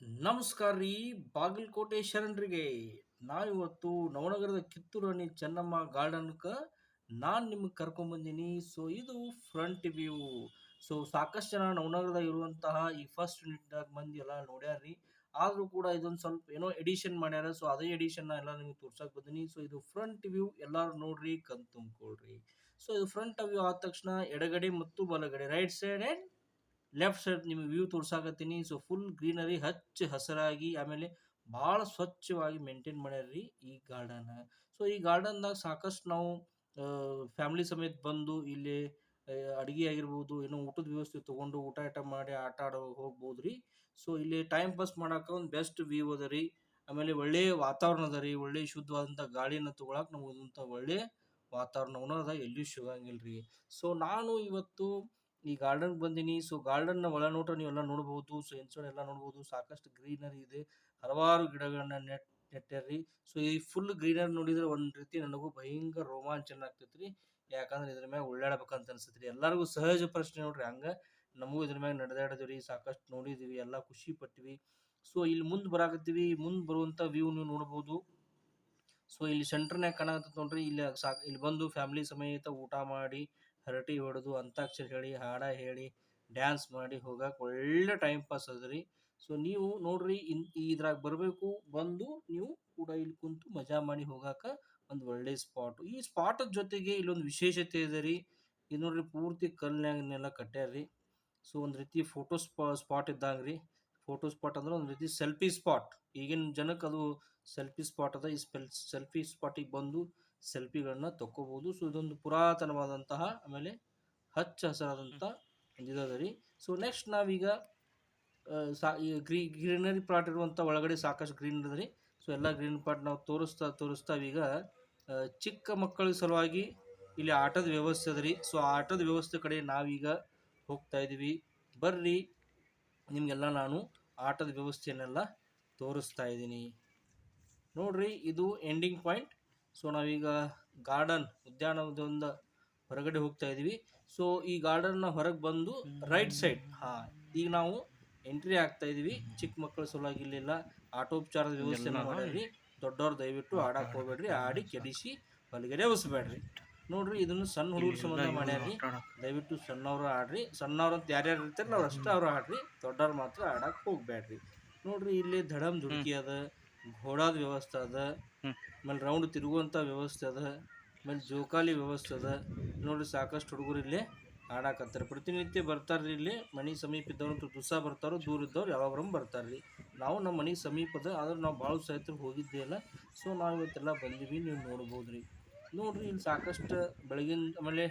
ನಮಸ್ಕಾರ ರೀ, ಬಾಗಲಕೋಟೆ ಶರಣರಿಗೆ. ನಾವಿವತ್ತು ನವನಗರದ ಕಿತ್ತೂರು ರಾಣಿ ಚೆನ್ನಮ್ಮ ಗಾರ್ಡನ್ಗೆ ನಾನು ನಿಮಗೆ ಕರ್ಕೊಂಬಂದೀನಿ ಸೊ ಇದು ಫ್ರಂಟ್ ವ್ಯೂ ಸೊ ಸಾಕಷ್ಟು ಜನ ನವನಗರದಾಗ ಇರುವಂತಹ ಈ ಫಸ್ಟ್ ಯೂನಿಟ್ದಾಗ ಮಂದಿ ಎಲ್ಲ ನೋಡ್ಯಾರ್ರಿ ಆದರೂ ಕೂಡ ಇದೊಂದು ಸ್ವಲ್ಪ ಏನೋ ಎಡಿಷನ್ ಮಾಡ್ಯಾರ. ಸೊ ಅದೇ ಎಡಿಷನ್ನ ಎಲ್ಲ ನಿಮಗೆ ತೋರ್ಸಕ್ಕೆ ಬಂದೀನಿ. ಸೊ ಇದು ಫ್ರಂಟ್ ವ್ಯೂ ಎಲ್ಲರೂ ನೋಡ್ರಿ, ಕಣ್ ತುಂಬ್ಕೊಳ್ರಿ. ಸೊ ಇದು ಫ್ರಂಟ್ ವ್ಯೂ ಆದ ತಕ್ಷಣ ಎಡಗಡೆ ಮತ್ತು ಬಲಗಡೆ. Right side and left side ನಿಮಗೆ ವ್ಯೂ ತೋರ್ಸಾಕತ್ತೀನಿ. ಸೊ ಫುಲ್ ಗ್ರೀನರಿ ಹಚ್ಚ ಹಸಿರಾಗಿ, ಆಮೇಲೆ ಭಾಳ ಸ್ವಚ್ಛವಾಗಿ ಮೇಂಟೈನ್ ಮಾಡ್ಯಾರ್ರಿ ಈ ಗಾರ್ಡನ್ ಸೊ ಈ ಗಾರ್ಡನ್ದಾಗ ಸಾಕಷ್ಟು ನಾವು ಫ್ಯಾಮಿಲಿ ಸಮೇತ ಬಂದು ಇಲ್ಲಿ ಅಡುಗೆ ಆಗಿರ್ಬೋದು, ಏನೋ ಊಟದ ವ್ಯವಸ್ಥೆ ತೊಗೊಂಡು ಊಟ ಐಟ ಮಾಡಿ ಆಟ ಆಡೋ ಹೋಗ್ಬೋದು ರೀ ಸೊ ಇಲ್ಲಿ ಟೈಮ್ ಪಾಸ್ ಮಾಡೋಕೆ ಒಂದು ಬೆಸ್ಟ್ ವ್ಯೂ ಅದ ರೀ. ಆಮೇಲೆ ಒಳ್ಳೆಯ ವಾತಾವರಣ ಅದ ರೀ. ಒಳ್ಳೆಯ ಶುದ್ಧವಾದಂಥ ಗಾಳಿನ ತೊಗೊಳಕ್ಕೆ ನಮಗಂಥ ಒಳ್ಳೆಯ ವಾತಾವರಣವನ್ನು ಅದ ಎಲ್ಲಿಯೂ ಸಿಗಂಗಿಲ್ಲ ರೀ ಸೊ ನಾನು ಇವತ್ತು ಈ ಗಾರ್ಡನ್ ಬಂದೀನಿ. ಸೊ, ಗಾರ್ಡನ್ನ ಒಳನೋಟ ನೀವೆಲ್ಲ ನೋಡಬಹುದು ಸೊ ಇನ್ಸೈಡ್ ಎಲ್ಲ ನೋಡಬಹುದು ಸಾಕಷ್ಟು ಗ್ರೀನರಿ ಇದೆ. ಹಲವಾರು ಗಿಡಗಳನ್ನ ನೆಟ್, ನೆಟ್ಟಾರ್ರಿ. ಸೊ, ಈ ಫುಲ್ ಗ್ರೀನರಿ ನೋಡಿದ್ರೆ ಒಂದ್ ರೀತಿ ನನಗೂ ಭಯಂಕರ ರೋಮಾಂಚನ ಆಗ್ತೈತ್ರಿ. ಯಾಕಂದ್ರೆ ಇದ್ರ ಮ್ಯಾಗ ಉಳ್ಳಾಡ್ಬೇಕಂತ ಅನ್ಸತ್ರಿ. ಎಲ್ಲರಿಗೂ ಸಹಜ ಪ್ರಶ್ನೆ ನೋಡ್ರಿ ಹಂಗ. ನಮಗೂ ಇದ್ರ ಮ್ಯಾಗ ನಡೆದಾಡಿದ್ವಿ ಸಾಕಷ್ಟು ನೋಡಿದಿವಿ. ಎಲ್ಲ ಖುಷಿ ಪಟ್ವಿ. ಸೊ, ಇಲ್ಲಿ ಮುಂದೆ ಬರಾಕತ್ತೀವಿ. ಮುಂದೆ ಬರುವಂತ ವ್ಯೂ ನೀವು ನೋಡಬಹುದು ಸೊ, ಇಲ್ಲಿ ಸೆಂಟರ್ನ್ಯಾಗ ಕಾಣಕತ್ತ ನೋಡ್ರಿ. ಇಲ್ಲಿ ಸಾಕ್, ಇಲ್ಲಿ ಬಂದು ಫ್ಯಾಮಿಲಿ ಸಮೇತ ಊಟ ಮಾಡಿ ಹರಟಿ ಹೊಡೆದು ಅಂತಾಕ್ಷರಿ ಹೇಳಿ, ಹಾಡ ಹೇಳಿ ಡ್ಯಾನ್ಸ್ ಮಾಡಿ ಹೋಗಕ್ಕೆ ಒಳ್ಳೆ ಟೈಮ್ ಪಾಸ್ ಅದ ರೀ ಸೊ ನೀವು ನೋಡ್ರಿ, ಇನ್, ಇದ್ರಾಗ ಬರಬೇಕು, ಬಂದು ನೀವು ಕೂಡ ಇಲ್ಲಿ ಕುಂತು ಮಜಾ ಮಾಡಿ ಹೋಗಾಕ ಒಂದು ಒಳ್ಳೆ ಸ್ಪಾಟ್ ಈ ಸ್ಪಾಟ್ ಜೊತೆಗೆ ಇಲ್ಲೊಂದು ವಿಶೇಷತೆ ಇದೆ ರೀ. ಇದು ನೋಡ್ರಿ, ಪೂರ್ತಿ ಕಲ್ನಾಗನ್ನೆಲ್ಲ ಕಟ್ಟ್ಯಾರ ರೀ ಸೊ ಒಂದು ರೀತಿ ಫೋಟೋ ಸ್ಪಾ ಸ್ಪಾಟ್ ಇದ್ದಂಗೆ ರೀ. ಫೋಟೋ ಸ್ಪಾಟ್ ಅಂದ್ರೆ ಒಂದು ರೀತಿ ಸೆಲ್ಫಿ ಸ್ಪಾಟ್ ಈಗಿನ ಜನಕ್ಕೆ ಅದು ಸೆಲ್ಫಿ ಸ್ಪಾಟ್ ಅದ. ಈ ಸ್ಪೆಲ್ ಸೆಲ್ಫಿ ಸ್ಪಾಟಿಗೆ ಬಂದು ಸೆಲ್ಫಿಗಳನ್ನ ತಕ್ಕೋಬಹುದು ಸೊ ಇದೊಂದು ಪುರಾತನವಾದಂತಹ, ಆಮೇಲೆ ಹಚ್ಚ ಹಸಿರಾದಂಥ ರೀ. ಸೊ ನೆಕ್ಸ್ಟ್ ನಾವೀಗ ಗ್ರೀ, ಗ್ರೀನರಿ ಪ್ಲಾಟ್ ಇರುವಂಥ ಒಳಗಡೆ ಸಾಕಷ್ಟು ಗ್ರೀನ್ ರೀ. ಸೊ ಎಲ್ಲ ಗ್ರೀನ್ ಪ್ಲಾಟ್ ನಾವು ತೋರಿಸ್ತಾ ಈಗ ಚಿಕ್ಕ ಮಕ್ಕಳ ಸಲುವಾಗಿ ಇಲ್ಲಿ ಆಟದ ವ್ಯವಸ್ಥೆ ಅದ ರೀ. ಸೊ ಆಟದ ವ್ಯವಸ್ಥೆ ಕಡೆ ನಾವೀಗ ಹೋಗ್ತಾ ಇದ್ದೀವಿ ಬರ್ರಿ, ನಿಮಗೆಲ್ಲ ನಾನು ಆಟದ ವ್ಯವಸ್ಥೆಯನ್ನೆಲ್ಲ ತೋರಿಸ್ತಾ ಇದ್ದೀನಿ. ನೋಡ್ರಿ, ಇದು ಎಂಡಿಂಗ್ ಪಾಯಿಂಟ್ ಸೊ ನಾವೀಗ ಗಾರ್ಡನ್ ಉದ್ಯಾನವನದಿಂದ ಹೊರಗಡೆ ಹೋಗ್ತಾ ಇದ್ದೀವಿ. ಸೊ ಈ ಗಾರ್ಡನ್ನ ಹೊರಗೆ ಬಂದು ರೈಟ್ ಸೈಡ್ ಹಾಂ ಈಗ ನಾವು ಎಂಟ್ರಿ ಆಗ್ತಾ ಇದೀವಿ ಚಿಕ್ಕ ಮಕ್ಕಳ ಸಲುವಾಗಿ ಇಲ್ಲ ಆಟೋಪಚಾರದ ವ್ಯವಸ್ಥೆ ಮಾಡಿರಿ ದೊಡ್ಡವ್ರು ದಯವಿಟ್ಟು ಆಡಕ್ಕೆ ಹೋಗ್ಬೇಡ್ರಿ. ಆಡಿ ಕೆಡಿಸಿ ಹೊಲಿಗೆರೆ ಎಬ್ಸ್ಬೇಡ್ರಿ ನೋಡ್ರಿ ಇದನ್ನು ಸಣ್ಣ ಹುಡುಗರ ಸಂಬಂಧ ಮಾಡ್ಯಾರಿ ದಯವಿಟ್ಟು ಸಣ್ಣವ್ರು ಆಡ್ರಿ ಸಣ್ಣವ್ರು ಅಂತ ಯಾರ್ಯಾರು ಇರ್ತಾರೆ ನಾವು ಅಷ್ಟೇ ಅವ್ರು ಆಡ್ರಿ ದೊಡ್ಡವ್ರು ಮಾತ್ರ ಆಡಕ್ಕೆ ಹೋಗ್ಬೇಡ್ರಿ. ನೋಡ್ರಿ ಇಲ್ಲಿ ಧಡಮ್ ದುಡ್ಕಿ ಅದ. ಘೋಡಾದ ವ್ಯವಸ್ಥೆ ಅದ ಆಮೇಲೆ ರೌಂಡ್ ತಿರುಗುವಂಥ ವ್ಯವಸ್ಥೆ ಅದ ಆಮೇಲೆ ಜೋಕಾಲಿ ವ್ಯವಸ್ಥೆ ಅದ. ನೋಡಿ ಸಾಕಷ್ಟು ಹುಡುಗರು ಇಲ್ಲಿ ಆಡಾಕತ್ತಾರೆ ಪ್ರತಿನಿತ್ಯ ಬರ್ತಾರ್ರಿ ಇಲ್ಲಿ ಮನೆ ಸಮೀಪ ಇದ್ದವ್ರು ದಿವಸ ಬರ್ತಾರೋ ದೂರ ಇದ್ದವ್ರು ಬರ್ತಾರೆ ಬರ್ತಾರ್ರಿ ನಾವು ನಮ್ಮ ಮನೆ ಸಮೀಪದ ಆದ್ರೆ ನಾವು ಭಾಳ ಸಹಿತ ಹೋಗಿದ್ದೇ ಇಲ್ಲ. ಸೊ ನಾವು ಇವತ್ತೆಲ್ಲ ಬಂದೀವಿ ನೀವು ನೋಡ್ಬೋದು ರೀ. ನೋಡಿರಿ ಇಲ್ಲಿ ಸಾಕಷ್ಟು ಬೆಳಗಿನ ಆಮೇಲೆ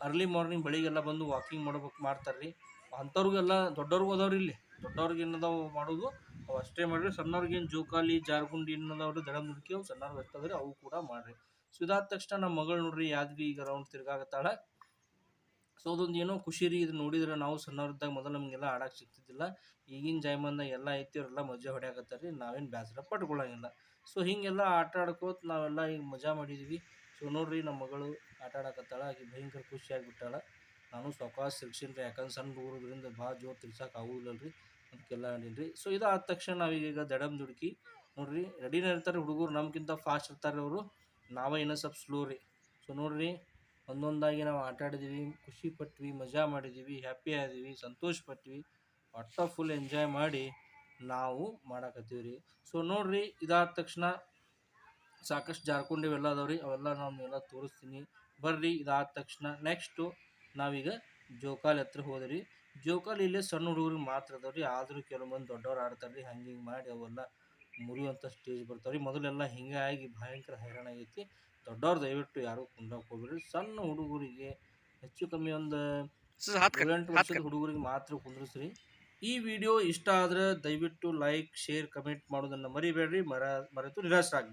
ಅರ್ಲಿ ಮಾರ್ನಿಂಗ್ ಬೆಳಿಗ್ಗೆಲ್ಲ ಬಂದು ವಾಕಿಂಗ್ ಮಾಡ್ಬೇಕು ಮಾಡ್ತಾರೆ ರೀ. ಅಂಥವ್ರಿಗೆಲ್ಲ ದೊಡ್ಡವ್ರಿಗೂ ಅದಾವ್ರಿ ಇಲ್ಲಿ. ದೊಡ್ಡವ್ರಿಗೆ ಏನದಾವು ಮಾಡೋದು? ಅವು ಅಷ್ಟೇ ಮಾಡಿರಿ. ಸಣ್ಣವ್ರಿಗೇನು ಜೋಕಾಲಿ, ಜಾರ್ಗುಂಡಿ ಇನ್ನದವ್ರು ದಡ ಮುಡುಕಿ ಅವು ಸಣ್ಣವ್ರು ಎಷ್ಟದ್ರಿ ಅವು ಕೂಡ ಮಾಡಿರಿ. ಸೊ ಇದಾದ ತಕ್ಷಣ ನಮ್ಮ ಮಗಳು ನೋಡ್ರಿ, ಯಾದ್ವಿ ಈಗ ರೌಂಡ್ ತಿರ್ಗಾಕತ್ತಾಳ. ಸೊ ಅದೊಂದು ಏನೋ ಖುಷಿ ರೀ ಇದು ನೋಡಿದ್ರೆ ನಾವು ಸಣ್ಣವ್ರದ್ದಾಗ ಮೊದಲು ನಮಗೆಲ್ಲ ಆಡಕ್ಕೆ ಸಿಗ್ತಿದ್ದಿಲ್ಲ. ಈಗಿನ ಜಾಯಮಾನ್ದಾಗ ಎಲ್ಲ ಐತಿ, ಅವರೆಲ್ಲ ಮಜಾ ಹೊಡ್ಯಾಕತ್ತಾರ್ರಿ, ನಾವೇನು ಬೇಸರ ಪಟ್ಕೊಳ್ಳಂಗಿಲ್ಲ ಸೊ ಹೀಗೆಲ್ಲ ಆಟ ಆಡ್ಕೋತ ನಾವೆಲ್ಲ ಈಗ ಮಜಾ ಮಾಡಿದ್ವಿ. ಸೊ ನೋಡ್ರಿ ನಮ್ಮ ಮಗಳು ಆಟ ಆಡಕತ್ತಾಳ, ಆಕೆ ಭಯಂಕರ ಖುಷಿ ಆಗಿಬಿಟ್ಟಾಳ ನಾನು ಸಾವಕಾಶ ತಿರ್ಗ್ಸೀನಿ ರೀ ಯಾಕಂದ್ರೆ ಸಣ್ಣ ಹುಡುಗರಿಂದ ಭಾಳ ಜೋರು ತಿರ್ಸಕ್ಕೆ ಆಗೋದಿಲ್ಲ ರೀ ಅದಕ್ಕೆಲ್ಲ ರೀ ಸೊ ಇದಾದ ತಕ್ಷಣ ನಾವೀಗ ದಡಮ್ ದುಡುಕಿ, ನೋಡ್ರಿ ರೆಡಿನೇ ಇರ್ತಾರೆ ಹುಡುಗರು ನಮ್ಗಿಂತ ಫಾಸ್ಟ್ ಇರ್ತಾರೆ ಅವರು. ನಾವೇ ಇನ್ನೂ ಸ್ವಲ್ಪ ಸ್ಲೋ ರೀ. ಸೊ ನೋಡ್ರಿ, ಒಂದೊಂದಾಗಿ ನಾವು ಆಟ ಆಡಿದೀವಿ, ಖುಷಿ ಪಟ್ವಿ, ಮಜಾ ಮಾಡಿದ್ದೀವಿ ಹ್ಯಾಪಿ ಆದೀವಿ, ಸಂತೋಷ ಪಟ್ವಿ, ಒಟ್ಟ ಫುಲ್ ಎಂಜಾಯ್ ಮಾಡಿ ನಾವು ಮಾಡಾಕತ್ತೀವಿ ರೀ. ಸೊ ನೋಡ್ರಿ, ಇದಾದ ತಕ್ಷಣ ಸಾಕಷ್ಟು ಜಾರ್ಕೊಂಡು ಇವೆಲ್ಲ ಅದಾವ್ರಿ ಅವೆಲ್ಲ ನಾನು ಎಲ್ಲ ತೋರಿಸ್ತೀನಿ. ಬರ್ರಿ, ಇದಾದ ತಕ್ಷಣ ನೆಕ್ಸ್ಟು ನಾವೀಗ ಜೋಕಾಲಿ ಹತ್ರ ಹೋದ್ರಿ. ಜೋಕಾಲಿ ಇಲ್ಲೇ ಸಣ್ಣ ಹುಡುಗರಿಗೆ ಮಾತ್ರ ಅದಾವ್ರಿ ಆದರೂ ಕೆಲವೊಂದು ದೊಡ್ಡವ್ರು ಆಡ್ತಾರೆ ರೀ ಹಂಗೆ ಹಿಂಗೆ ಮಾಡಿ ಅವೆಲ್ಲ ಮುರಿಯುವಂಥ ಸ್ಟೇಜ್ ಬರ್ತಾವ್ರಿ ಮೊದಲೆಲ್ಲ ಹಿಂಗಾಗಿ ಭಯಂಕರ ಹೈರಾಣ ಆಗೈತಿ. ದೊಡ್ಡವ್ರು ದಯವಿಟ್ಟು ಯಾರೂ ಕುಂದಾಕ್ ಹೋಗ್ಬೇಡ್ರಿ. ಸಣ್ಣ ಹುಡುಗರಿಗೆ ಹೆಚ್ಚು ಕಮ್ಮಿ ಒಂದು ಏಳೆಂಟು ವರ್ಷದ ಹುಡುಗರಿಗೆ ಮಾತ್ರ ಕುಂದ್ರಿಸ್ರಿ. ಈ ವಿಡಿಯೋ ಇಷ್ಟ ಆದ್ರೆ ದಯವಿಟ್ಟು ಲೈಕ್ ಶೇರ್ ಕಮೆಂಟ್ ಮಾಡೋದನ್ನು ಮರಿಬೇಡ್ರಿ. ಮರ ಮರೆತು ನಿರಾಶರಾಗಿ